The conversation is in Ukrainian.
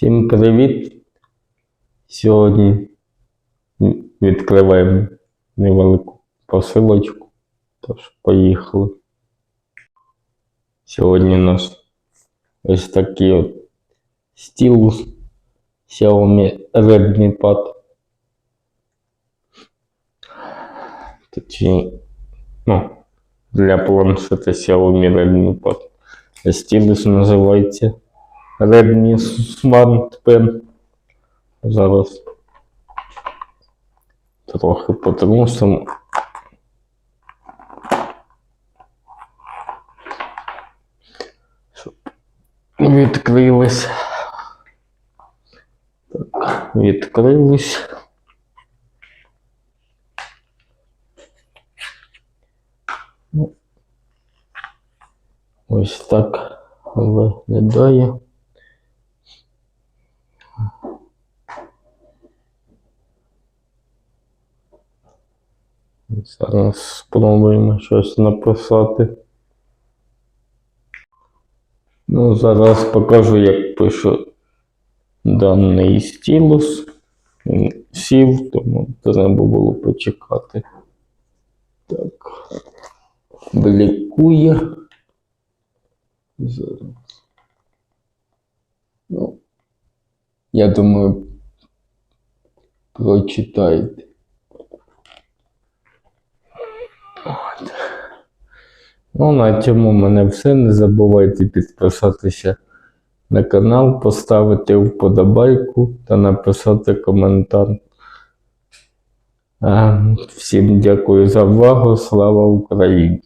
Всім привіт! Сьогодні відкриваємо невелику посилочку. Тож поїхали. Сьогодні у нас ось такий от стілус Xiaomi Redmi Pad. Точніше, ну, для планшета Xiaomi Redmi Pad. А стілус називається Redmi Smart Pen. Зараз трохи потрусимо. Щоб відкрилось. Так, відкрилось. Ну, Ось так виглядає. Зараз спробуємо щось написати. Ну, зараз покажу, як пишу даний стілус. Він сів, тому треба було почекати. Так. Блікує. Зараз. Ну, я думаю, прочитайте. От. Ну, на цьому мене все. Не забувайте підписатися на канал, поставити вподобайку та написати коментар. Е, Всім дякую за увагу. Слава Україні!